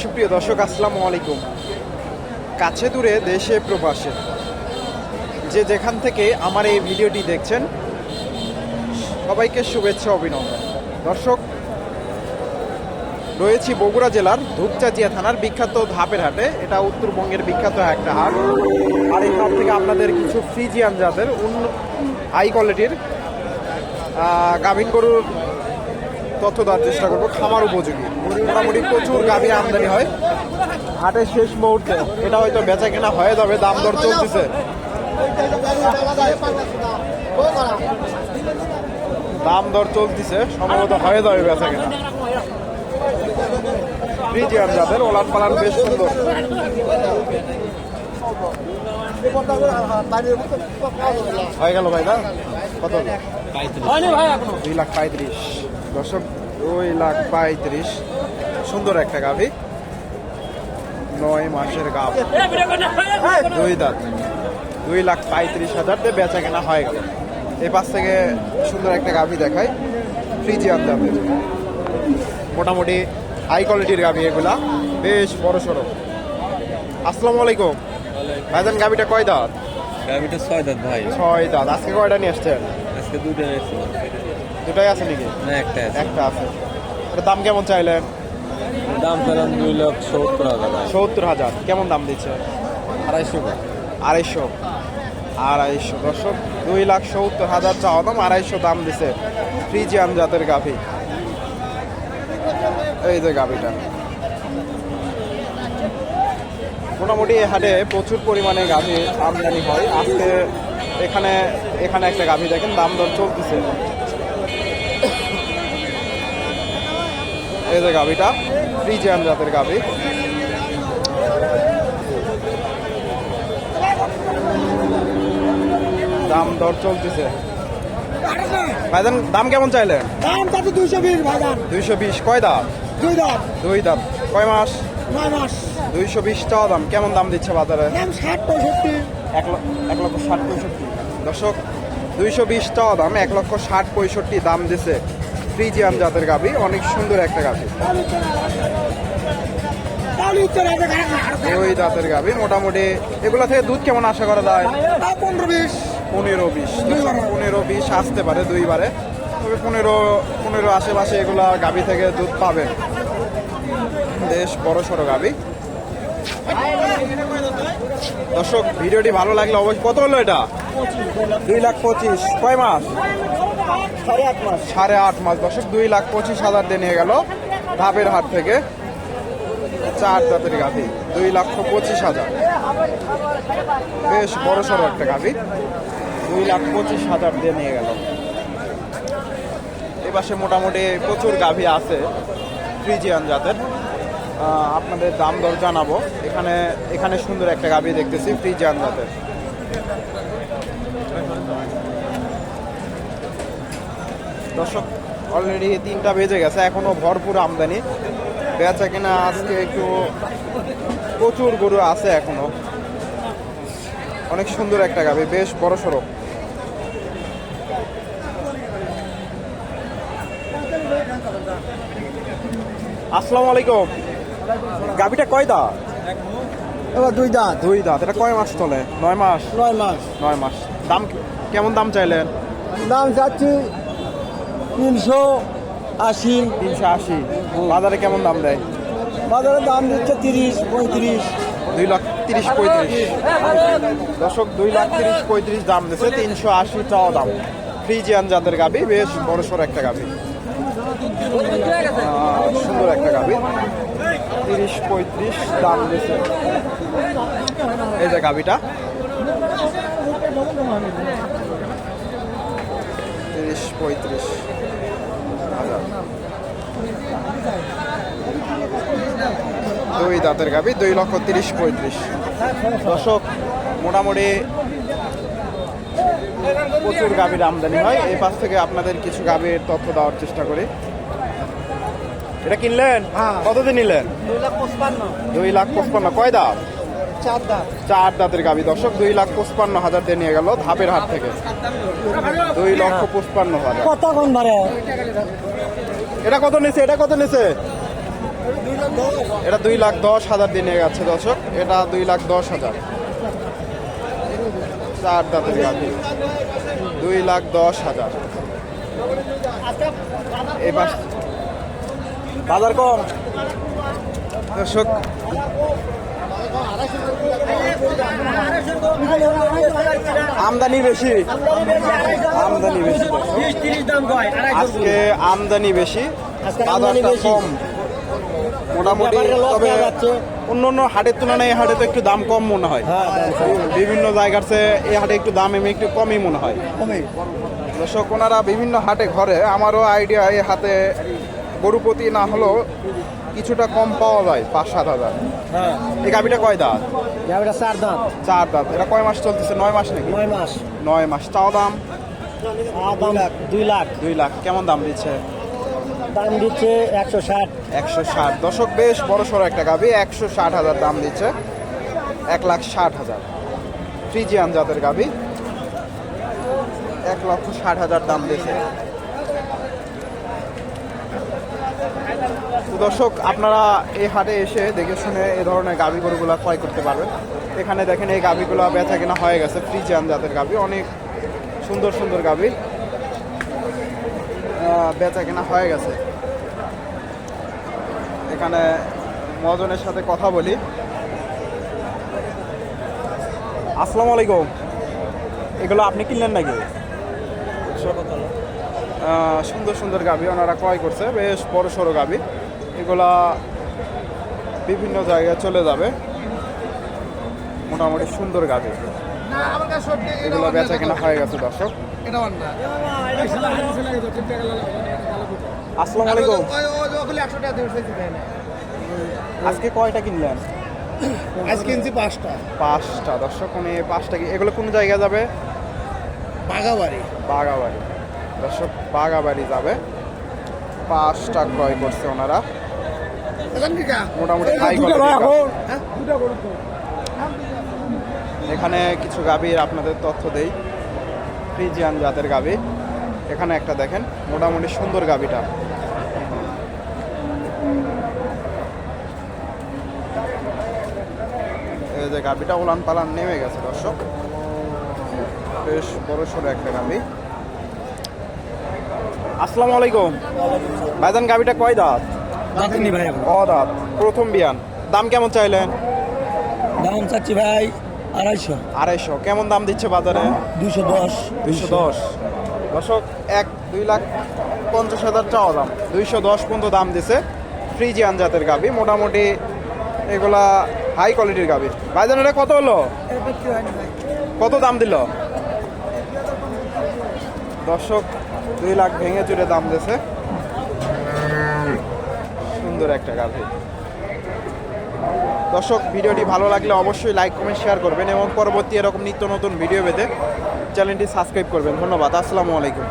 সুপ্রিয় দর্শক, আসসালামু আলাইকুম। কাছে দূরে দেশে প্রবাসে। যে যেখান থেকে আমার এই ভিডিওটি দেখছেন, সবাইকে শুভেচ্ছা, অভিনন্দন। দর্শক, রয়েছি বগুড়া জেলার ধূপচাচিয়া থানার বিখ্যাত ধাপের হাটে এটা উত্তরবঙ্গের বিখ্যাত একটা হাট। আর এই হাট থেকে আপনাদের কিছু ফ্রিজিয়ান জাতের হাই কোয়ালিটির গাভিন গরুর তথ্য দেওয়ার চেষ্টা করব, খামার উপযোগী। মোটামুটি প্রচুর গাভী আমদানি হয়। হাটের শেষ মুহূর্তে এটা হয়তো বেচা কেনা হয়ে যাবে, দাম দর চলতেছে। দাম দর চলতেছে, সম্ভবত হয়ে যাবে বেচা কেনা। ফ্রিজিয়ান যাদের ওলান পালান বেশ সুন্দর। হয়ে গেল ভাই, না? কত? দুই লাখ পঁয়ত্রিশ। দর্শক দুই লাখ পঁয়ত্রিশ। সুন্দর একটা গাভি। নয় মাসের গাভ। দুই দাঁত। দুই লাখ পঁয়ত্রিশ হাজার দিয়ে বেচা কেনা হয়ে গেল। এই পাশ থেকে সুন্দর একটা গাভি দেখায় ফ্রিজিয়ান দামের। মোটামুটি হাই কোয়ালিটির গাভি এগুলা। বেশ বড় সড়ো। আসসালামু আলাইকুম। ভাইজান গাভিটা কয় দাঁত? গাভিটা ছয় দাঁত ভাই। ছয় দাঁত। আজকে কয়টা নিয়ে আসছেন? আজকে দুটো এসেছিল দুটাই আছে নাকি? না একটা আছে। একটা আছে। এটার দাম কেমন চাইলেন দাম পেলাম দুই লাখ সত্তর হাজার। সত্তর হাজার। কেমন দাম দিচ্ছে? আড়াইশো। আড়াইশো। আড়াইশো। দর্শক দুই লাখ সত্তর হাজার চাওয়া দাম আড়াইশো দাম দিছে ফ্রিজিয়ান জাতের গাভি। এই যে গাভিটা। মোটামুটি হাটে প্রচুর পরিমাণে গাভি আমদানি হয়। আজকে এখানে এখানে একটা গাভি দেখেন দাম দর চলতেছে। এই যে গাভিটা ফ্রিজিয়ান জাতের গাভি। দাম দর চলতেছে। ভাইজান দাম কেমন চাইলে? দাম তাতে দুইশো বিশ ভাগান দুইশো বিশ কয় দাম দুই দাম দুই দাম কয় মাস? নয় মাস। দুইশো বিশ টাকা দাম। কেমন দাম দিচ্ছে বাজারে? দাম ষাট পঁয়ষট্টি। এক লক্ষ ষাট পঁয়ষট্টি। দর্শক দুইশো বিশ টাকা দাম এক লক্ষ ষাট পঁয়ষট্টি দাম দিছে ফ্রিজিয়ান জাতের গাভি অনেক সুন্দর একটা খারাপ ওই দাঁতের গাভি মোটামুটি। এগুলা থেকে দুধ কেমন আশা করা যায়? পনেরো বিশ। পনেরো বিশ। পনেরো বিশ আসতে পারে দুইবারে। তবে পনেরো পনেরো আশেপাশে এগুলা গাভি থেকে দুধ পাবেন। বেশ বড় সড়ো গাভি। দর্শক ভিডিওটি ভালো লাগলে অবশ্যই কত হলো এটা? দুই লাখ পঁচিশ। কয় মাস? সাড়ে আট মাস। সাড়ে আট মাস। দর্শক দুই লাখ পঁচিশ হাজার দিয়ে নিয়ে গেল ধাপের হাট থেকে। চার দাঁতের গাভি দুই লক্ষ পঁচিশ হাজার। বেশ বড় সড়ো একটা গাভি। দুই লাখ পঁচিশ হাজার দিয়ে নিয়ে গেল। এ পাশে মোটামুটি প্রচুর গাভি আছে ফ্রিজিয়ান জাতের। আপনাদের দাম দর জানাব। এখানে এখানে সুন্দর একটা গাভি দেখতেছি ফ্রিজিয়ান জাতের। দর্শক অলরেডি তিনটা বেজে গেছে, এখনও ভরপুর আমদানি। বেচা কিনা আজকে একটু প্রচুর গরু আছে এখনও। অনেক সুন্দর একটা গাবি বেশ বড় সড়ো। আসসালামু আলাইকুম। গাবিটা কয় দাঁত? এবার দুই দাঁত। দুই দাঁত। এটা কয় মাস চলে? নয় মাস? নয় মাস। নয় মাস। দাম কেমন দাম চাইলেন? দাম চাচ্ছি তিনশো আশি। তিনশো আশি। বাজারে কেমন দাম দেয়? বাজারে দাম দিচ্ছে তিরিশ পঁয়ত্রিশ। দুই লাখ তিরিশ পঁয়ত্রিশ। দর্শক দুই লাখ তিরিশ পঁয়ত্রিশ দাম দিচ্ছে। তিনশো আশি চাওয়া দাম। ফ্রিজিয়ান জাতের গাবি বেশ বড় সড়ো একটা গাবি সুন্দর একটা গাবি তিরিশ পঁয়ত্রিশ দাম দিচ্ছে এই যে গাবিটা তিরিশ পঁয়ত্রিশ। দুই দাঁতের গাবি দুই লক্ষ তিরিশ পঁয়ত্রিশ। দর্শক, মোটামুটি প্রচুর গাভীর আমদানি হয়। এই পাশ থেকে আপনাদের কিছু গাভীর তথ্য দেওয়ার চেষ্টা করি। এটা কিনলেন? হ্যাঁ। কতদিন নিলেন? দুই লাখ পঁচপান্ন। কয় দাম চার দাঁত। চার দাঁতের গাবি দর্শক দুই লাখ পঁচপান্ন হাজার দিয়ে নিয়ে গেল ধাপের হাট থেকে। দুই লক্ষ পঁচপান্ন হাজার। এটা কত নিছে? এটা কত নিছে? এটা দুই লাখ দশ হাজার দিয়ে নিয়ে গেছে দর্শক। এটা দুই লাখ দশ হাজার। চার দাঁতের গাবি দুই লাখ দশ হাজার। এবার বাজার কম দর্শক আমদানি বেশি। আমদানি বেশি। আজকে আমদানি বেশি আমদানি বাজারটা কম। মোটামুটি তবে। অন্য অন্য হাটের তুলনায় এই হাটে তো একটু দাম কম মনে হয়। হ্যাঁ। বিভিন্ন জায়গার চেয়ে এই হাটে একটু দাম এমনি একটু কমই মনে হয়। দর্শক ওনারা বিভিন্ন হাটে ঘরে আমারও আইডিয়া এই হাতে গরুপতি না হলেও কিছুটা কম পাওয়া যায় পাঁচ সাত হাজার। হ্যাঁ। এই গাভিটা কয় দাঁত? গাবিটা চার দাঁত। চার দাঁত। এটা কয় মাস চলতেছে? নয় মাস নাকি? নয় মাস। নয় মাস। চাও দাম? দুই লাখ। দুই লাখ। কেমন দাম দিচ্ছে? দাম দিচ্ছে একশো ষাট। একশো ষাট। দশক বেশ বড় সড়ো একটা গাভি। একশো ষাট হাজার দাম দিচ্ছে। এক লাখ ষাট হাজার। ফ্রিজিয়ান জাতের গাভি। এক লক্ষ ষাট হাজার দাম দিচ্ছে। দর্শক আপনারা এই হাটে এসে দেখে শুনে এই ধরনের গাভি গরুগুলো ক্রয় করতে পারবেন। এখানে দেখেন এই গাভিগুলো বেচা কেনা হয়ে গেছে ফ্রিজিয়ান জাতের গাভি অনেক সুন্দর সুন্দর আহ, বেচা কেনা হয়ে গেছে। এখানে মজনের সাথে কথা বলি। আসসালামু আলাইকুম। এগুলো আপনি কিনলেন নাকি? সুন্দর সুন্দর গাবি ওনারা ক্রয় করছে বেশ বড় সড়ো গাবি। এগুলা বিভিন্ন জায়গায় চলে যাবে। মোটামুটি সুন্দর গাবি। এগুলো বেচা কেনা হয়ে গেছে দর্শক। আসসালামু আলাইকুম। আজকে কয়টা কিনলেন? আজ কিনছি পাঁচটা। পাঁচটা দর্শক উনি পাঁচটা কি এগুলো কোন জায়গায় যাবে? বাগাবাড়ি বাগাবাড়ি দর্শক বাগাবাড়ি যাবে। পাঁচটা ক্রয় করছে ওনারা। মোটামুটি এখানে কিছু গাভীর আপনাদের তথ্য দেই। ফ্রিজিয়ান জাতের গাভী। এখানে একটা দেখেন মোটামুটি সুন্দর গাভীটা। এই যে গাভীটা উলান পালান নেমে গেছে দর্শক। বেশ বড় সড়ো একটা গাভী। আসসালামু আলাইকুম। ভাইজান গাভীটা কয় দাঁত? দাঁতিনি ভাই ও দাঁত? প্রথম বিয়ান। দাম কেমন চাইলেন? দাম চাচ্ছি ভাই আড়াইশো। আড়াইশো। কেমন দাম দিচ্ছে বাজারে? দুশো দশ। দুইশো দশ। দশক এক দুই লাখ পঞ্চাশ হাজার চাওয়া দাম। দুইশো দশ পর্যন্ত দাম দিছে ফ্রিজিয়ান জাতের গাবি মোটামুটি এগুলা হাই কোয়ালিটির গাবি ভাইজান এটা কত হলো? কত দাম দিল? দর্শক দুই লাখ ভেঙে চুরে দাম দিয়েছে। সুন্দর একটা গাভী। দর্শক, ভিডিওটি ভালো লাগলে অবশ্যই লাইক, কমেন্ট, শেয়ার করবেন এবং পরবর্তী এরকম নিত্য নতুন ভিডিও পেতে চ্যানেলটি সাবস্ক্রাইব করবেন। ধন্যবাদ। আসসালামু আলাইকুম।